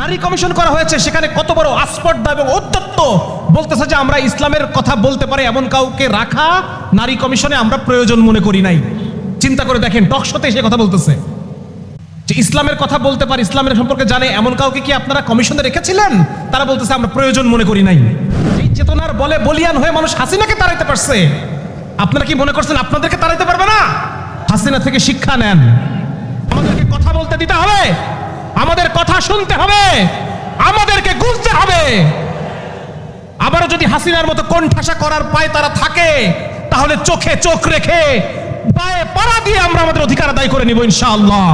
নারী কমিশন করা হয়েছে, সেখানে কত বড় আস্পর্ধা এবং ঔদ্ধত্য বলতেছে যে আমরা ইসলামের কথা বলতে পারি, এমন কাউকে রাখা নারী কমিশনে আমরা প্রয়োজন মনে করি নাই। চিন্তা করে দেখেন, টকশোতে সে কথা বলতেছে। যে ইসলামের কথা বলতে পারে, ইসলামের সম্পর্কে জানে, এমন কাউকে কি আপনারা কমিশনে রেখেছিলেন? তারা বলতেছে, আমরা প্রয়োজন মনে করি নাই। এই চেতনার বলে বলিয়ান হয়ে মানুষ হাসিনাকে তাড়াইতে পারছে। আপনারা কি মনে করছেন, আপনাদেরকে তাড়াইতে পারবে না? হাসিনা থেকে শিক্ষা নেন। আমাদেরকে কথা বলতে দিতে হবে। আমাদের কথা শুনতে হবে, আমাদেরকে গুনতে হবে। আবারও যদি হাসিনার মতো কোণঠাসা করার পায় তারা থাকে, তাহলে চোখে চোখ রেখে পায়ে পাড়া দিয়ে আমরা আমাদের অধিকার আদায় করে নিব ইনশাআল্লাহ।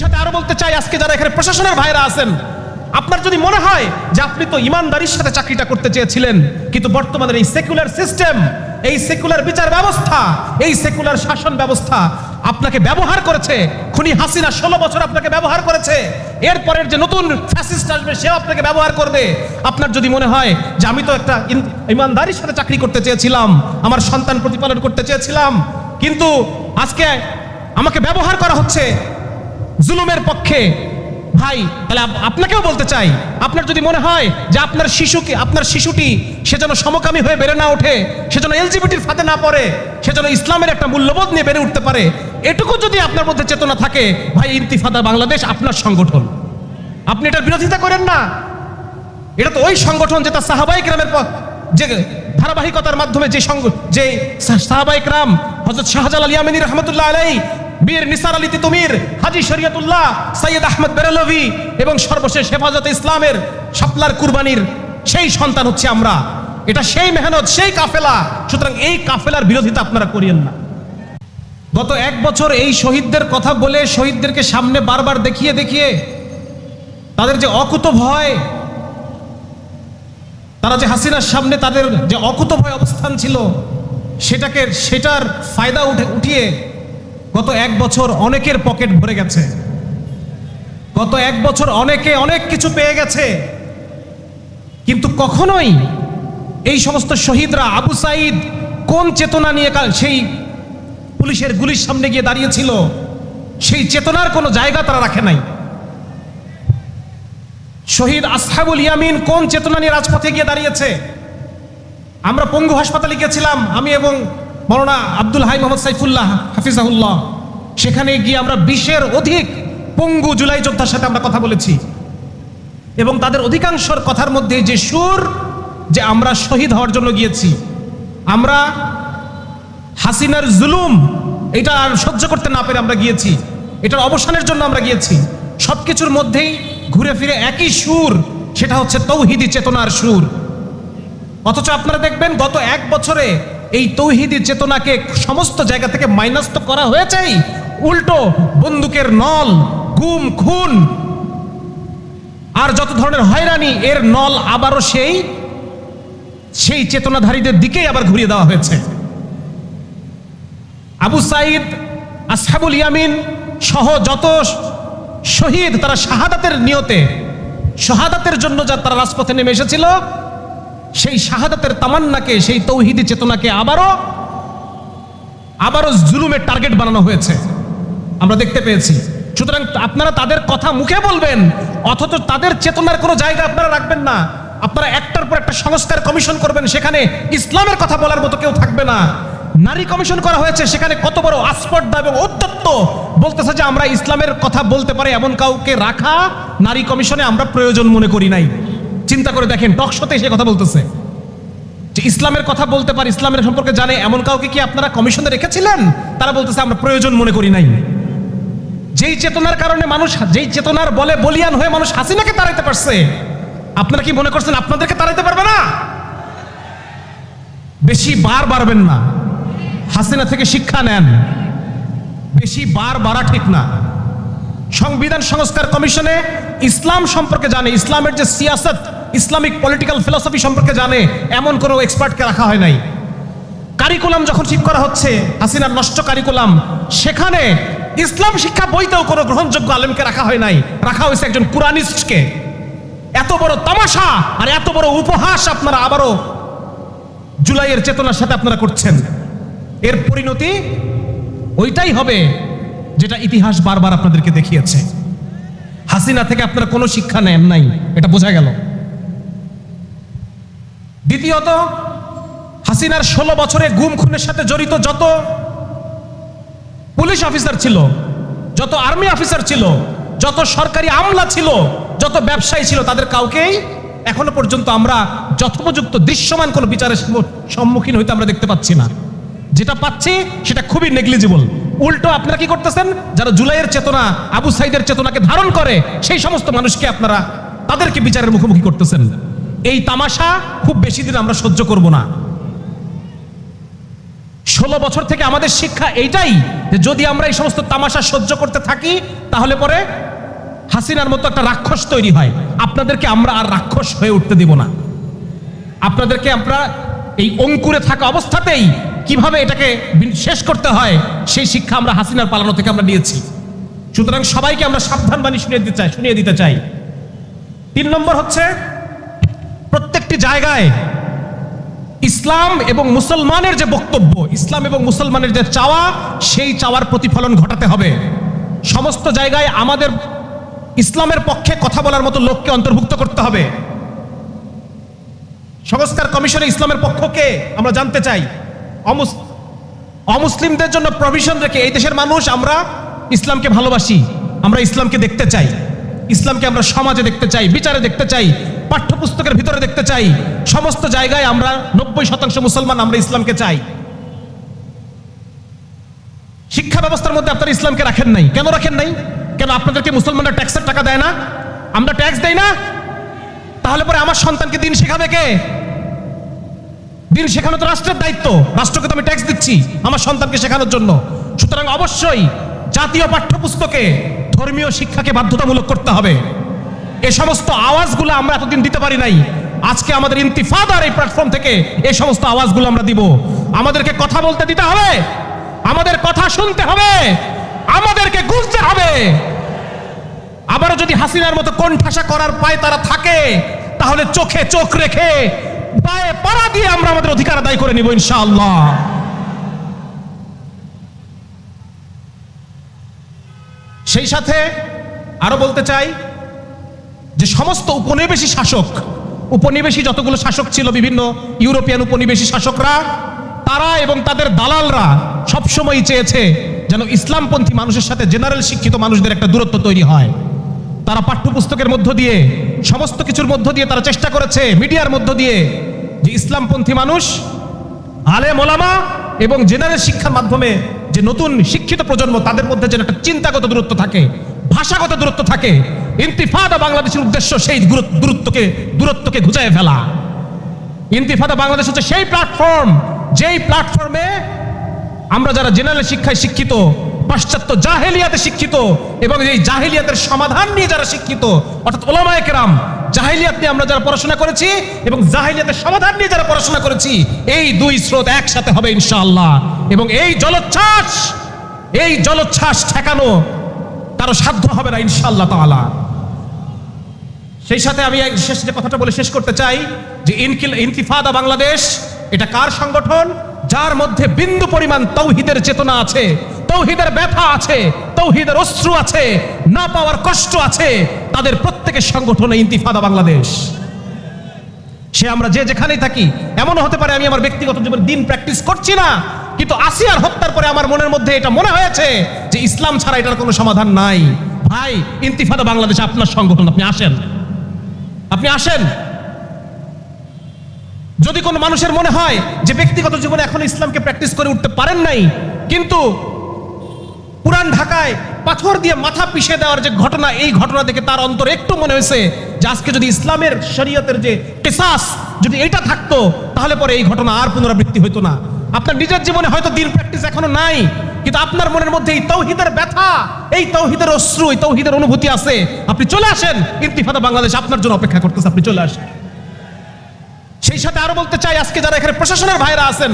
সাথে আরও বলতে চাই, আজকে যারা এখানে প্রশাসনের ভাইরা আছেন, আপনার যদি মনে হয় যে আপনি তো ইমানদারির সাথে চাকরিটা করতে চেয়েছিলেন, কিন্তু বর্তমানের এই সেকুলার সিস্টেম, এই সেকুলার বিচার ব্যবস্থা, এই সেকুলার শাসন ব্যবস্থা আপনাকে ব্যবহার করেছে। খুনি হাসিনা ষোলো বছর আপনাকে ব্যবহার করেছে। এরপরের যে নতুন ফ্যাসিস্ট আসবে, সেও আপনাকে ব্যবহার করবে। আপনার যদি মনে হয় যে আমি তো একটা ইমানদারির সাথে চাকরি করতে চেয়েছিলাম, আমার সন্তান প্রতিপালন করতে চেয়েছিলাম, কিন্তু আজকে আমাকে ব্যবহার করা হচ্ছে। জুলুমের পক্ষে ভাই, তাহলে আপনাকেও বলতে চাই, আপনার যদি মনে হয় যে আপনার শিশুকে, আপনার শিশুটি সে যেন সমকামী হয়ে বেড়ে না ওঠে, সে যেন এলজিবিটির ফাঁদে না পড়ে, সে যেন ইসলামের একটা মূল্যবোধ নিয়ে বেড়ে উঠতে পারে, এটুকু যদি আপনার মধ্যে চেতনা থাকে, ভাই, ইন্তিফাদা বাংলাদেশ আপনার সংগঠন। আপনি এটার বিরোধিতা করেন না। এটা তো ওই সংগঠন যেটা সাহাবাই গ্রামের যে ধারাবাহিকতার মাধ্যমে যে যে সাহাবাই গ্রাম হজরত শাহজালাল ইয়ামিনী রহমতুল্লাহ আলাই বীর নিসার আলী তিতুমির, হাজি শরিয়তুল্লাহ সৈয়দ আহমদ বেরলভি এবং সর্বশেষ হেফাজত ইসলামের শাপলার কুরবানির সেই সন্তান হচ্ছে আমরা। এটা সেই মেহনত, সেই কাফেলা। সুতরাং এই কাফেলার বিরোধিতা আপনারা করিয়েন না। গত এক বছর এই শহীদদের কথা বলে শহীদদেরকে সামনে বারবার দেখিয়ে দেখিয়ে তাদের যে অকুত ভয় তারা যে হাসিনার সামনে তাদের যে অকুত ভয় অবস্থান ছিল, সেটাকে, সেটার ফায়দা উঠে, উঠিয়ে গত এক বছর অনেকের পকেট ভরে গেছে। গত এক বছর অনেকে অনেক কিছু পেয়ে গেছে। কিন্তু কখনোই এই সমস্ত শহীদরা আবু সাইদ কোন চেতনা নিয়ে কা- সেই পুলিশের গুলির সামনে গিয়ে দাঁড়িয়েছিল, সেই চেতনার কোনো জায়গা তারা রাখে নাই। শহীদ আসহাবুল ইয়ামিন কোন চেতনা নিয়ে রাজপথে গিয়ে দাঁড়িয়েছে? আমরা পঙ্গু হাসপাতালে গিয়েছিলাম, আমি এবং মৌলানা আব্দুল হাই মোহাম্মদ সাইফুল্লাহ, হাফিজাহুল্লাহ। সেখানে গিয়ে আমরা বিশের অধিক পঙ্গু জুলাই যোদ্ধার সাথে আমরা কথা বলেছি। এবং তাদের অধিকাংশর কথার মধ্যে যে সুর, যে আমরা শহীদ হওয়ার জন্য গিয়েছি, আমরা হাসিনার জুলুম, এটা আর সহ্য করতে না পেরে আমরা গিয়েছি, এটার অবসানের জন্য আমরা গিয়েছি। সব কিছুর মধ্যেই ঘুরে ফিরে একই সুর, সেটা হচ্ছে তৌহিদি চেতনার সুর। অথচ আপনারা দেখবেন গত এক বছরে এই তৌহিদি চেতনাকে সমস্ত জায়গা থেকে মাইনাস তো করা হয়েছেই। উল্টো বন্দুকের নল, গুম, খুন। আর যত ধরনের হয়রানি, এর নল আবারও সেই সেই চেতনাধারীদের দিকেই আবার ঘুরিয়ে দেওয়া হয়েছে। আবু সাইদ, আসহাবুল ইয়ামিন সহ যত শহীদ, তারা শাহাদাতের নিয়তে, শাহাদাতের জন্য যা তারা রাজপথে নেমে এসেছিল সেই শাহাদাতের তামান্নাকে, সেই তৌহিদি চেতনাকে আবারও আবারও জুলুমের টার্গেট বানানো হয়েছে। আমরা দেখতে পেয়েছি। সুতরাং আপনারা তাদের কথা মুখে বলবেন, অথচ তাদের চেতনার কোনো জায়গা আপনারা রাখবেন না। আপনারা একটার পর একটা সংস্কার কমিশন করবেন, সেখানে ইসলামের কথা বলার মতো কেউ থাকবে না। নারী কমিশন করা হয়েছে, সেখানে কত বড় আস্পর্ধা এবং ঔদ্ধত্য বলতেছে যে আমরা ইসলামের কথা বলতে পারি এমন কাউকে রাখা, নারী কমিশনে আমরা প্রয়োজন মনে করি নাই। চিন্তা করে দেখেন টক টকশোতে সে কথা বলতেছে। যে ইসলামের কথা বলতে পারে, ইসলামের সম্পর্কে জানে, এমন কাউকে কি আপনারা কমিশনে রেখেছিলেন? তারা বলতেছে, আমরা প্রয়োজন মনে করি নাই। যেই চেতনার কারণে মানুষ, যেই চেতনার বলে বলিয়ান হয়ে মানুষ হাসিনাকে তাড়াইতে পারছে, আপনারা কি মনে করছেন আপনাদেরকে তাড়াইতে পারবে না? বেশি বার বাড়বেন না। হাসিনা থেকে শিক্ষা নেন। বেশি বার বাড়া ঠিক না। সংবিধান সংস্কার কমিশনে ইসলাম সম্পর্কে জানে, ইসলামের যে সিয়াসত ইসলামিক পলিটিক্যাল ফিলসফি সম্পর্কে জানে, এমন কোনো এক্সপার্টকে রাখা হয় নাই। কারিকুলাম যখন ঠিক করা হচ্ছে, হাসিনার নষ্ট কারিকুলাম, সেখানে ইসলাম শিক্ষা বইতেও কোনো গ্রহণযোগ্য আলেমকে রাখা হয় নাই। রাখা হয়েছে একজন কুরানিস্টকে এত বড় তামাশা আর এত বড় উপহাস আপনারা আবারও জুলাইয়ের চেতনার সাথে আপনারা করছেন। এর পরিণতি ওইটাই হবে যেটা ইতিহাস বারবার আপনাদেরকে দেখিয়েছে। হাসিনা থেকে আপনারা কোনো শিক্ষা নেন নাই, এটা বোঝা গেল। দ্বিতীয়ত, হাসিনার ষোলো বছরে গুম খুনের সাথে জড়িত যত পুলিশ অফিসার ছিল, যত আর্মি অফিসার ছিল, যত সরকারি আমলা ছিল, যত ব্যবসায়ী ছিল, তাদের কাউকেই এখনও পর্যন্ত আমরা যথোপযুক্ত দৃশ্যমান কোনো বিচারের সম্মুখীন হইতে আমরা দেখতে পাচ্ছি না। যেটা পাচ্ছি সেটা খুবই নেগলিজিবল উল্টো আপনারা কি করতেছেন? যারা জুলাইয়ের চেতনা, আবু সাইদের চেতনাকে ধারণ করে, সেই সমস্ত মানুষকে আপনারা তাদেরকে বিচারের মুখোমুখি করতেছেন। এই তামাশা খুব বেশি দিন আমরা সহ্য করব না। ষোলো বছর থেকে আমাদের শিক্ষা এইটাই যে যদি আমরা এই সমস্ত তামাশা সহ্য করতে থাকি, তাহলে পরে হাসিনার মতো একটা রাক্ষস তৈরি হয়। আপনাদেরকে আমরা আর রাক্ষস হয়ে উঠতে দিব না। আপনাদেরকে আমরা এই অঙ্কুরে থাকা অবস্থাতেই কীভাবে এটাকে শেষ করতে হয়, সেই শিক্ষা আমরা হাসিনার পালানো থেকে আমরা নিয়েছি। সুতরাং সবাইকে আমরা সাবধান বাণী শুনিয়ে দিতে চাই, শুনিয়ে দিতে চাই। তিন নম্বর হচ্ছে প্রত্যেকটি জায়গায় ইসলাম এবং মুসলমানের যে বক্তব্য, ইসলাম এবং মুসলমানের যে চাওয়া, সেই চাওয়ার প্রতিফলন ঘটাতে হবে। সমস্ত জায়গায় আমাদের ইসলামের পক্ষে কথা বলার মতো লোককে অন্তর্ভুক্ত করতে হবে। সংস্কার কমিশনে ইসলামের পক্ষকে আমরা জানতে চাই। অমুসলিমদের জন্য প্রভিশন রেখে এই দেশের মানুষ, আমরা ইসলামকে ভালোবাসি, আমরা ইসলামকে দেখতে চাই। ইসলামকে আমরা সমাজে দেখতে চাই, বিচারে দেখতে চাই। পাঠ্যপুস্তকের ভিতরে দেখতে চাই। সমস্ত জায়গায় আমরা নব্বই শতাংশ মুসলমান আমরা ইসলামকে চাই। শিক্ষা ব্যবস্থার মধ্যে আপনারা ইসলামকে রাখেন নাই। কেন রাখেন নাই? কেন আপনাদেরকে মুসলমানরা ট্যাক্সের টাকা দেয় না? আমরা ট্যাক্স দেই না? তাহলে পরে আমার সন্তানকে দিন শেখাবে কে? দিন শেখানো তো রাষ্ট্রের দায়িত্ব। রাষ্ট্রকে তো আমি ট্যাক্স দিচ্ছি আমার সন্তানকে শেখানোর জন্য। সুতরাং অবশ্যই জাতীয় পাঠ্যপুস্তকে ধর্মীয় শিক্ষাকে বাধ্যতামূলক করতে হবে। এ সমস্ত আওয়াজগুলো আমরা এতদিন দিতে পারি নাই। আজকে আমাদের ইন্তিফাদার এই প্ল্যাটফর্ম থেকে এই সমস্ত আওয়াজগুলো আমরা দিব। আমাদেরকে কথা বলতে দিতে হবে। আমাদের কথা শুনতে হবে। আমাদেরকে গুঁজতে হবে। আবারও যদি হাসিনার মতো কোণঠাসা করার পায় তারা থাকে, তাহলে চোখে চোখ রেখে পায়ে পাড়া দিয়ে আমরা আমাদের অধিকার আদায় করে নিব ইনশাআল্লাহ। সেই সাথে আরও বলতে চাই যে সমস্ত উপনিবেশী শাসক, উপনিবেশী যতগুলো শাসক ছিল বিভিন্ন ইউরোপিয়ান উপনিবেশী শাসকরা, তারা এবং তাদের দালালরা সবসময় চেয়েছে যেন ইসলামপন্থী মানুষের সাথে জেনারেল শিক্ষিত মানুষদের একটা দূরত্ব তৈরি হয়। তারা পাঠ্যপুস্তকের মধ্য দিয়ে, সমস্ত কিছুর মধ্য দিয়ে তারা চেষ্টা করেছে, মিডিয়ার মধ্য দিয়ে, যে ইসলামপন্থী মানুষ আলে মোলামা এবং জেনারেল শিক্ষার মাধ্যমে যে নতুন শিক্ষিত প্রজন্ম, তাদের মধ্যে যেন একটা চিন্তাগত দূরত্ব থাকে, ভাষাগত দূরত্ব থাকে ইন্তিফাদা বাংলাদেশের উদ্দেশ্য সেই দূরত্ব- দূরত্বকে দূরত্বকে ঘুচায় ফেলা। ইন্তিফাদা বাংলাদেশ হচ্ছে সেই প্ল্যাটফর্ম যেই প্ল্যাটফর্মে আমরা যারা জেনারেল শিক্ষায় শিক্ষিত, পাশ্চাত্য জাহেলিয়াতে শিক্ষিত এবং এই জাহেলিয়াতের সমাধান নিয়ে যারা শিক্ষিত, অর্থাৎ ওলামায়ে কেরাম, জাহেলিয়াত নিয়ে আমরা যারা পড়াশোনা করেছি এবং জাহেলিয়াতের সমাধান নিয়ে যারা পড়াশোনা করেছি, এই দুই স্রোত একসাথে হবে ইনশাআল্লাহ। এবং এই জলোচ্ছ্বাস এই জলোচ্ছ্বাস ঠেকানো কারও সাধ্য হবে না ইনশাআল্লাহ তাআলা। সেই সাথে আমি শেষ যে কথাটা বলে শেষ করতে চাই যে ইনকিল, ইনতিফাদা বাংলাদেশ, এটা কার সংগঠন? যার মধ্যে বিন্দু পরিমাণ তৌহিদের চেতনা আছে, তৌহিদের ব্যথা আছে, তৌহিদের অশ্রু আছে, না পাওয়ার কষ্ট আছে, তাদের প্রত্যেকের সংগঠন ইন্তিফাদা বাংলাদেশ। সে আমরা যে যেখানেই থাকি, এমনও হতে পারে আমি আমার ব্যক্তিগত জীবনে দিন প্র্যাকটিস করছি না, কিন্তু আসিয়ার হত্যার পরে আমার মনের মধ্যে এটা মনে হয়েছে যে ইসলাম ছাড়া এটার কোনো সমাধান নাই। ভাই, ইন্তিফাদা বাংলাদেশ আপনার সংগঠন, আপনি আসেন। আপনি আসেন। যদি কোনো মানুষের মনে হয় যে ব্যক্তিগত জীবনে এখন ইসলামকে প্র্যাকটিস করে উঠতে পারেন নাই, কিন্তু পুরান ঢাকায় পাথর দিয়ে মাথা পিষে দেওয়ার যে ঘটনা, এই ঘটনা দেখে তার অন্তর একটু মনে হয়েছে যে আজকে যদি ইসলামের শরীয়তের যে কেসাস যদি এটা থাকতো, তাহলে পরে এই ঘটনা আর পুনরাবৃত্তি হতো না। আপনার নিজের জীবনে হয়তো দিন প্র্যাকটিস এখনও নাই। কিন্তু আপনার মনের মধ্যে এই তৌহিদের ব্যথা, এই তৌহিদের অশ্রু, এই তৌহিদের অনুভূতি আছে। আপনি চলে আসেন, ইন্তিফাদা বাংলাদেশ আপনার জন্য অপেক্ষা করতেছে, আপনি চলে আসেন। সেই সাথে আরও বলতে চাই, আজকে যারা এখানে প্রশাসনের ভাইরা আছেন,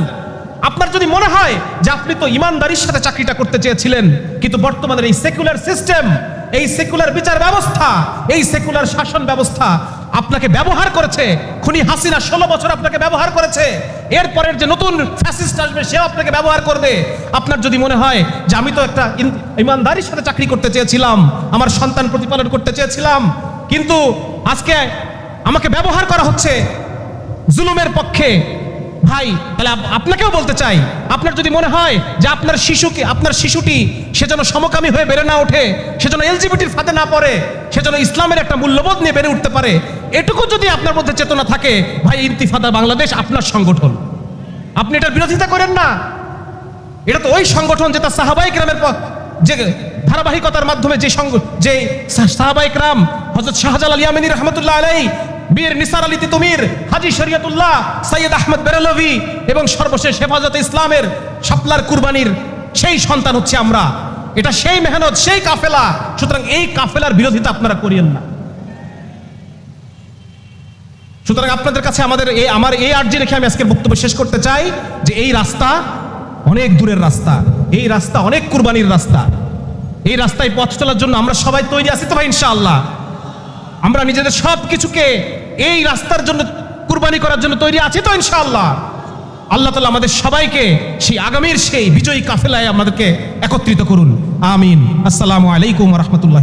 আপনার যদি মনে হয় যে আপনি তো ইমানদারির সাথে চাকরিটা করতে চেয়েছিলেন, কিন্তু বর্তমানের এই সেকুলার সিস্টেম, এই সেকুলার বিচার ব্যবস্থা, এই সেকুলার শাসন ব্যবস্থা আপনাকে ব্যবহার করেছে। খুনি হাসিনা ষোলো বছর আপনাকে ব্যবহার করেছে। এরপরের যে নতুন ফ্যাসিস্ট আসবে সেও আপনাকে ব্যবহার করবে। আপনার যদি মনে হয় যে আমি তো একটা ইমানদারির সাথে চাকরি করতে চেয়েছিলাম, আমার সন্তান প্রতিপালন করতে চেয়েছিলাম, কিন্তু আজকে আমাকে ব্যবহার করা হচ্ছে জুলুমের পক্ষে ভাই, তাহলে আপনাকেও বলতে চাই, আপনার যদি মনে হয় যে আপনার শিশুকে, আপনার শিশুটি সে যেন সমকামী হয়ে বেড়ে না ওঠে, সে যেন এলজিবিটির ফাঁদে না পড়ে, সে যেন ইসলামের একটা মূল্যবোধ নিয়ে বেড়ে উঠতে পারে, এটুকু যদি আপনার মধ্যে চেতনা থাকে, ভাই, ইন্তিফাদা বাংলাদেশ আপনার সংগঠন। আপনি এটার বিরোধিতা করেন না। এটা তো ওই সংগঠন যেটা সাহাবাইক রামের যে ধারাবাহিকতার মাধ্যমে যে সঙ্গ যে সাহাবাইক রাম হজরত শাহজালাল ইয়ামিনী রহমতুল্লাহ আলাই বীর নিসার আলী তিতুমির, হাজি শরিয়তুল্লাহ সৈয়দ আহমদ বেরলভি এবং সর্বশেষ হেফাজতে ইসলামের শাপলার কুরবানির সেই সন্তান হচ্ছে আমরা। এটা সেই মেহনত, সেই কাফেলা। সুতরাং এই কাফেলার বিরোধিতা আপনারা করিয়েন না। সুতরাং আপনাদের কাছে আমাদের এই, আমার এই আর্জি রেখে আমি আজকের বক্তব্য শেষ করতে চাই যে এই রাস্তা অনেক দূরের রাস্তা। এই রাস্তা অনেক কুরবানির রাস্তা। এই রাস্তায় পথ চলার জন্য আমরা সবাই তৈরি আছি তো ভাই, ইনশাআল্লাহ। আমরা নিজেদের সব কিছুকে এই রাস্তার জন্য কুরবানি করার জন্য তৈরি আছে তো ইনশাআল্লাহ। আল্লাহ তালা আমাদের সবাইকে সেই আগামীর সেই বিজয়ী কাফেলায় আমাদেরকে একত্রিত করুন। আমিন। আসসালামু আলাইকুম রহমতুল্লাহ।